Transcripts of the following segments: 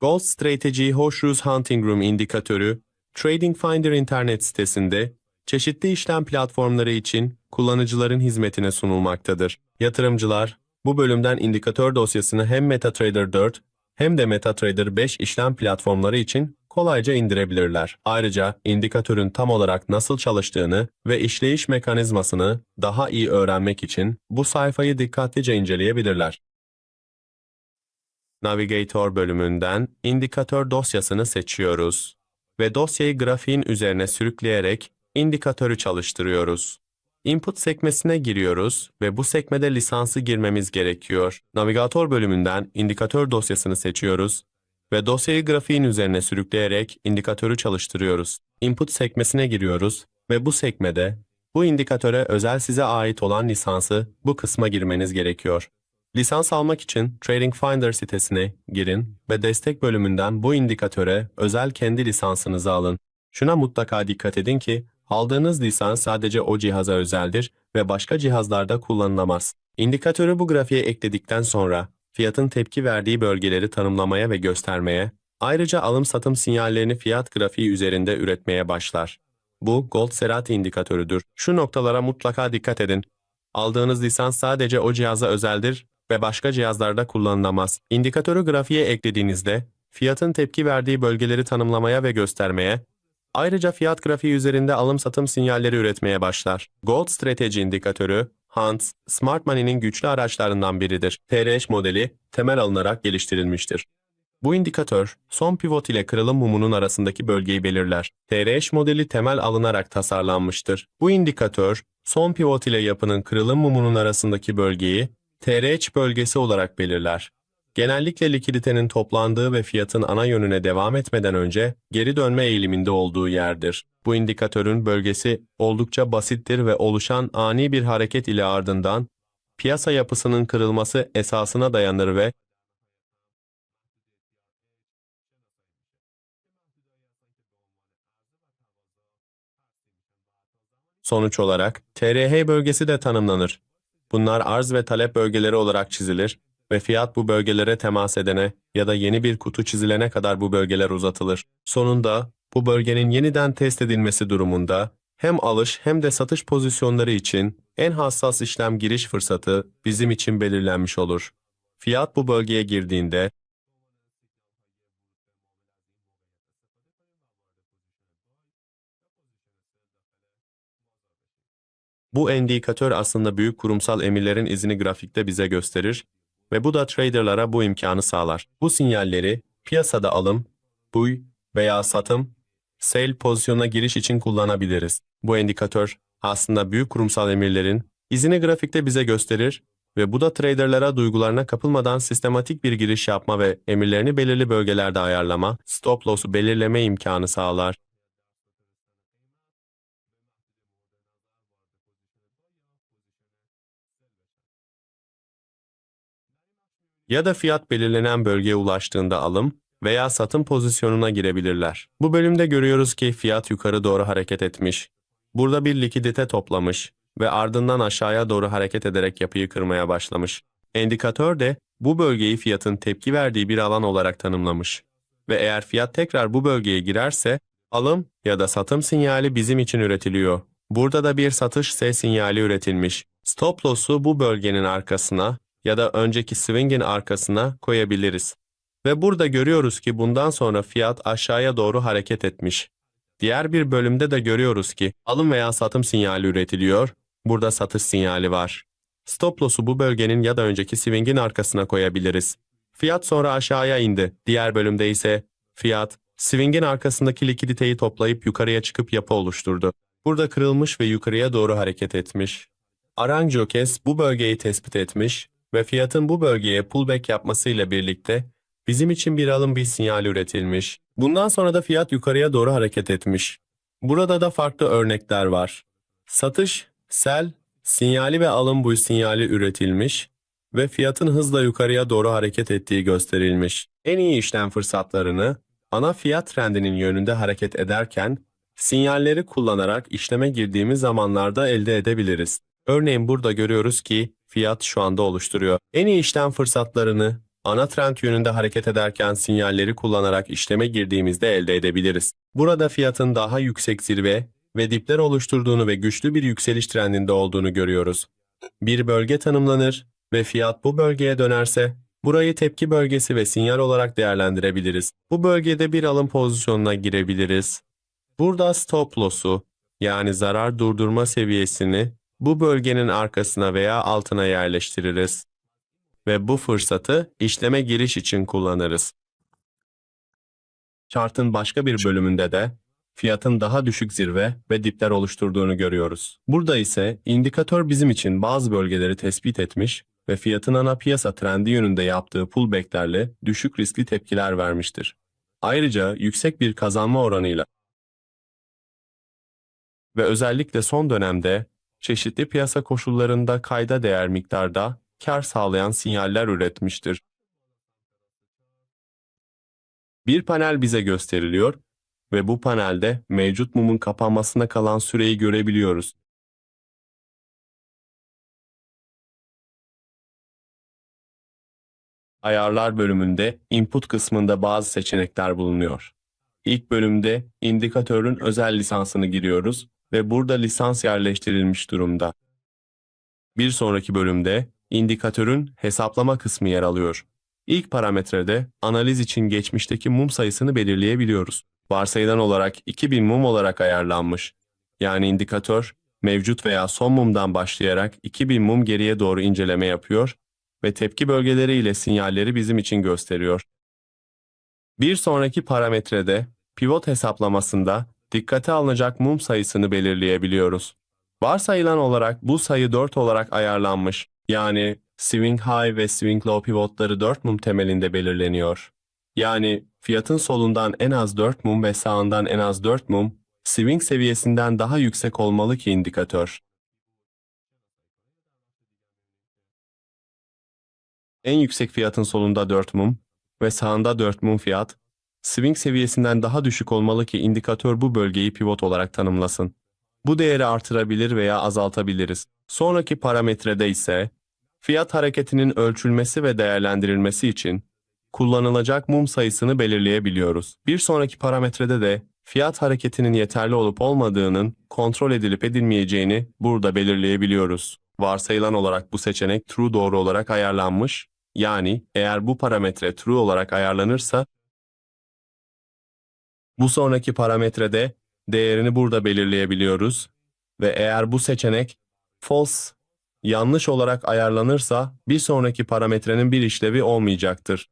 Gold Strategy Horseshoes Hunting Room indikatörü, Trading Finder internet sitesinde çeşitli işlem platformları için kullanıcıların hizmetine sunulmaktadır. Yatırımcılar, bu bölümden indikatör dosyasını hem MetaTrader 4 hem de MetaTrader 5 işlem platformları için kolayca indirebilirler. Ayrıca indikatörün tam olarak nasıl çalıştığını ve işleyiş mekanizmasını daha iyi öğrenmek için bu sayfayı dikkatlice inceleyebilirler. Navigator bölümünden indikatör dosyasını seçiyoruz ve dosyayı grafiğin üzerine sürükleyerek indikatörü çalıştırıyoruz. Input sekmesine giriyoruz ve bu sekmede lisansı girmemiz gerekiyor. Navigator bölümünden indikatör dosyasını seçiyoruz ve dosyayı grafiğin üzerine sürükleyerek indikatörü çalıştırıyoruz. Input sekmesine giriyoruz ve bu sekmede bu indikatöre özel size ait olan lisansı bu kısma girmeniz gerekiyor. Lisans almak için Trading Finder sitesine girin ve destek bölümünden bu indikatöre özel kendi lisansınızı alın. Şuna mutlaka dikkat edin ki aldığınız lisans sadece o cihaza özeldir ve başka cihazlarda kullanılamaz. İndikatörü bu grafiğe ekledikten sonra fiyatın tepki verdiği bölgeleri tanımlamaya ve göstermeye, ayrıca alım-satım sinyallerini fiyat grafiği üzerinde üretmeye başlar. Bu Gold Serati indikatörüdür. Şu noktalara mutlaka dikkat edin. Aldığınız lisans sadece o cihaza özeldir ve başka cihazlarda kullanılamaz. İndikatörü grafiğe eklediğinizde fiyatın tepki verdiği bölgeleri tanımlamaya ve göstermeye, ayrıca fiyat grafiği üzerinde alım-satım sinyalleri üretmeye başlar. Gold Strategy indikatörü, Hunt, Smart Money'nin güçlü araçlarından biridir. TRH modeli temel alınarak geliştirilmiştir. Bu indikatör, son pivot ile kırılım mumunun arasındaki bölgeyi belirler. TRH modeli temel alınarak tasarlanmıştır. Bu indikatör, son pivot ile yapının kırılım mumunun arasındaki bölgeyi TRH bölgesi olarak belirler. Genellikle likiditenin toplandığı ve fiyatın ana yönüne devam etmeden önce geri dönme eğiliminde olduğu yerdir. Bu indikatörün bölgesi oldukça basittir ve oluşan ani bir hareket ile ardından piyasa yapısının kırılması esasına dayanır ve Sonuç olarak TRH bölgesi de tanımlanır. Bunlar arz ve talep bölgeleri olarak çizilir ve fiyat bu bölgelere temas edene ya da yeni bir kutu çizilene kadar bu bölgeler uzatılır. Sonunda bu bölgenin yeniden test edilmesi durumunda hem alış hem de satış pozisyonları için en hassas işlem giriş fırsatı bizim için belirlenmiş olur. Fiyat bu bölgeye girdiğinde Bu indikatör aslında büyük kurumsal emirlerin izini grafikte bize gösterir ve bu da traderlara bu imkanı sağlar. Bu sinyalleri piyasada alım, buy veya satım, sell pozisyona giriş için kullanabiliriz. Bu indikatör aslında büyük kurumsal emirlerin izini grafikte bize gösterir ve bu da traderlara duygularına kapılmadan sistematik bir giriş yapma ve emirlerini belirli bölgelerde ayarlama, stop loss'u belirleme imkanı sağlar. Ya da fiyat belirlenen bölgeye ulaştığında alım veya satım pozisyonuna girebilirler. Bu bölümde görüyoruz ki fiyat yukarı doğru hareket etmiş. Burada bir likidite toplamış ve ardından aşağıya doğru hareket ederek yapıyı kırmaya başlamış. Endikatör de bu bölgeyi fiyatın tepki verdiği bir alan olarak tanımlamış. Ve eğer fiyat tekrar bu bölgeye girerse alım ya da satım sinyali bizim için üretiliyor. Burada da bir satış S sinyali üretilmiş. Stop loss'u bu bölgenin arkasına ya da önceki swing'in arkasına koyabiliriz. Ve burada görüyoruz ki bundan sonra fiyat aşağıya doğru hareket etmiş. Diğer bir bölümde de görüyoruz ki alım veya satım sinyali üretiliyor. Burada satış sinyali var. Stop loss'u bu bölgenin ya da önceki swing'in arkasına koyabiliriz. Fiyat sonra aşağıya indi. Diğer bölümde ise fiyat swing'in arkasındaki likiditeyi toplayıp yukarıya çıkıp yapı oluşturdu. Burada kırılmış ve yukarıya doğru hareket etmiş. Arangokes bu bölgeyi tespit etmiş ve fiyatın bu bölgeye pullback yapmasıyla birlikte bizim için bir alım bir sinyal üretilmiş. Bundan sonra da fiyat yukarıya doğru hareket etmiş. Burada da farklı örnekler var. Satış, sell, sinyali ve alım bu sinyali üretilmiş ve fiyatın hızla yukarıya doğru hareket ettiği gösterilmiş. En iyi işlem fırsatlarını ana fiyat trendinin yönünde hareket ederken sinyalleri kullanarak işleme girdiğimiz zamanlarda elde edebiliriz. Örneğin burada görüyoruz ki fiyat şu anda oluşturuyor. En iyi işlem fırsatlarını ana trend yönünde hareket ederken sinyalleri kullanarak işleme girdiğimizde elde edebiliriz. Burada fiyatın daha yüksek zirve ve dipler oluşturduğunu ve güçlü bir yükseliş trendinde olduğunu görüyoruz. Bir bölge tanımlanır ve fiyat bu bölgeye dönerse burayı tepki bölgesi ve sinyal olarak değerlendirebiliriz. Bu bölgede bir alım pozisyonuna girebiliriz. Burada stop loss'u yani zarar durdurma seviyesini bu bölgenin arkasına veya altına yerleştiririz ve bu fırsatı işleme giriş için kullanırız. Chart'ın başka bir bölümünde de fiyatın daha düşük zirve ve dipler oluşturduğunu görüyoruz. Burada ise indikatör bizim için bazı bölgeleri tespit etmiş ve fiyatın ana piyasa trendi yönünde yaptığı pullbacklerle düşük riskli tepkiler vermiştir. Ayrıca yüksek bir kazanma oranıyla ve özellikle son dönemde çeşitli piyasa koşullarında kayda değer miktarda kar sağlayan sinyaller üretmiştir. Bir panel bize gösteriliyor ve bu panelde mevcut mumun kapanmasına kalan süreyi görebiliyoruz. Ayarlar bölümünde input kısmında bazı seçenekler bulunuyor. İlk bölümde indikatörün özel lisansını giriyoruz ve burada lisans yerleştirilmiş durumda. Bir sonraki bölümde indikatörün hesaplama kısmı yer alıyor. İlk parametrede analiz için geçmişteki mum sayısını belirleyebiliyoruz. Varsayılan olarak 2000 mum olarak ayarlanmış. Yani indikatör mevcut veya son mumdan başlayarak 2000 mum geriye doğru inceleme yapıyor ve tepki bölgeleri ile sinyalleri bizim için gösteriyor. Bir sonraki parametrede pivot hesaplamasında dikkate alınacak mum sayısını belirleyebiliyoruz. Varsayılan olarak bu sayı 4 olarak ayarlanmış. Yani swing high ve swing low pivotları 4 mum temelinde belirleniyor. Yani fiyatın solundan en az 4 mum ve sağından en az 4 mum, swing seviyesinden daha yüksek olmalı ki indikatör. En yüksek fiyatın solunda 4 mum ve sağında 4 mum fiyat, swing seviyesinden daha düşük olmalı ki indikatör bu bölgeyi pivot olarak tanımlasın. Bu değeri artırabilir veya azaltabiliriz. Sonraki parametrede ise fiyat hareketinin ölçülmesi ve değerlendirilmesi için kullanılacak mum sayısını belirleyebiliyoruz. Bir sonraki parametrede de fiyat hareketinin yeterli olup olmadığının kontrol edilip edilmeyeceğini burada belirleyebiliyoruz. Varsayılan olarak bu seçenek true doğru olarak ayarlanmış. Yani eğer bu parametre true olarak ayarlanırsa bu sonraki parametrede değerini burada belirleyebiliyoruz ve eğer bu seçenek false yanlış olarak ayarlanırsa bir sonraki parametrenin bir işlevi olmayacaktır.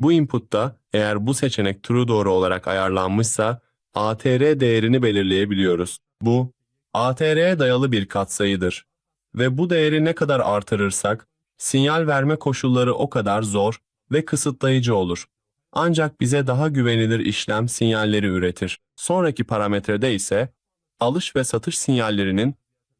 Bu inputta eğer bu seçenek true doğru olarak ayarlanmışsa ATR değerini belirleyebiliyoruz. Bu ATR'ye dayalı bir katsayıdır ve bu değeri ne kadar artırırsak sinyal verme koşulları o kadar zor ve kısıtlayıcı olur. Ancak bize daha güvenilir işlem sinyalleri üretir. Sonraki parametrede ise alış ve satış sinyallerinin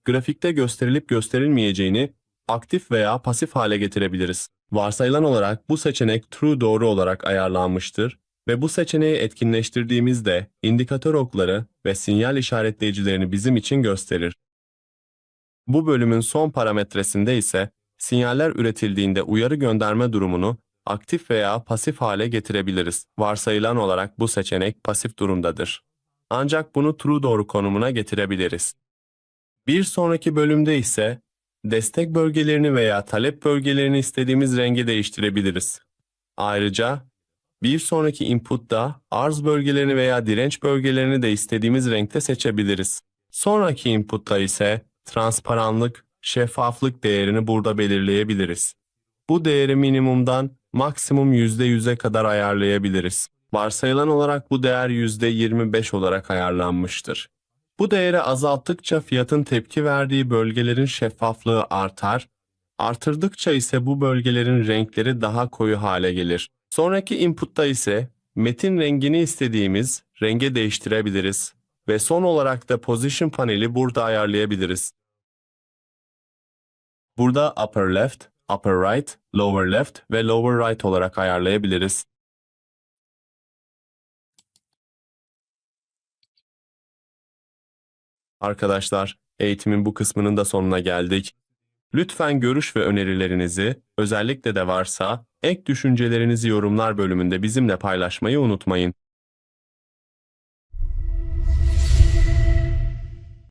grafikte gösterilip gösterilmeyeceğini aktif veya pasif hale getirebiliriz. Varsayılan olarak bu seçenek true doğru olarak ayarlanmıştır ve bu seçeneği etkinleştirdiğimizde indikatör okları ve sinyal işaretleyicilerini bizim için gösterir. Bu bölümün son parametresinde ise sinyaller üretildiğinde uyarı gönderme durumunu aktif veya pasif hale getirebiliriz. Varsayılan olarak bu seçenek pasif durumdadır. Ancak bunu true doğru konumuna getirebiliriz. Bir sonraki bölümde ise destek bölgelerini veya talep bölgelerini istediğimiz renge değiştirebiliriz. Ayrıca bir sonraki inputta arz bölgelerini veya direnç bölgelerini de istediğimiz renkte seçebiliriz. Sonraki inputta ise transparanlık, şeffaflık değerini burada belirleyebiliriz. Bu değeri minimumdan maksimum %100'e kadar ayarlayabiliriz. Varsayılan olarak bu değer %25 olarak ayarlanmıştır. Bu değeri azalttıkça fiyatın tepki verdiği bölgelerin şeffaflığı artar, artırdıkça ise bu bölgelerin renkleri daha koyu hale gelir. Sonraki inputta ise metin rengini istediğimiz renge değiştirebiliriz ve son olarak da position paneli burada ayarlayabiliriz. Burada upper left, upper right, lower left ve lower right olarak ayarlayabiliriz. Arkadaşlar, eğitimin bu kısmının da sonuna geldik. Lütfen görüş ve önerilerinizi, özellikle de varsa, ek düşüncelerinizi yorumlar bölümünde bizimle paylaşmayı unutmayın.